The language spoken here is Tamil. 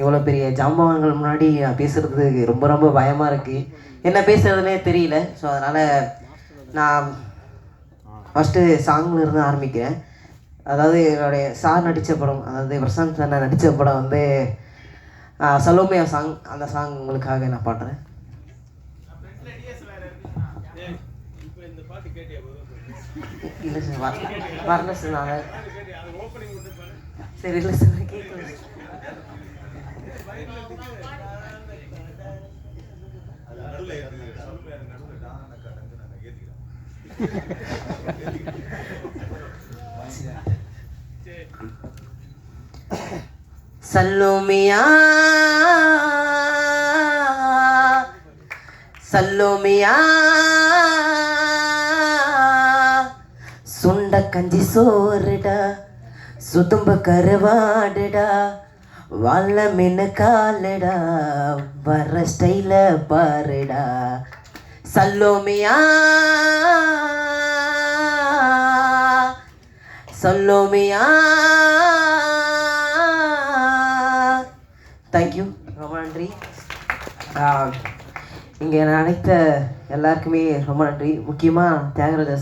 இவ்வளோ பெரிய ஜாம்பவான்கள் முன்னாடி பேசுகிறதுக்கு ரொம்ப ரொம்ப பயமாக இருக்குது என்ன பேசுறதுனே தெரியல. ஸோ அதனால் நான் ஃபஸ்ட்டு சாங்ல இருந்து ஆரம்பிக்கிறேன். அதாவது என்னுடைய சார் நடித்த படம் அதாவது பிரசாந்த் சார் நடித்த படம் வந்து சலோமியா சாங் அந்த சாங் உங்களுக்காக நான் பாடுறேன். இல்லை சார் வரல வரல சார் நான். தெரியல இல்லை சார் கேட்கல சல்லோமியா சல்லோமியா சுண்ட கஞ்சி சோறுடா சுதும்ப கருவாடுடா வாழ மின்னு காலடா வர ஸ்டைல பாருடா. சல்லோமியா சல்லோமியா. தேங்க்யூ ரொம்ப நன்றி. இங்கே அழைத்த எல்லாருக்குமே ரொம்ப நன்றி. முக்கியமாக தியாகராஜா சார்.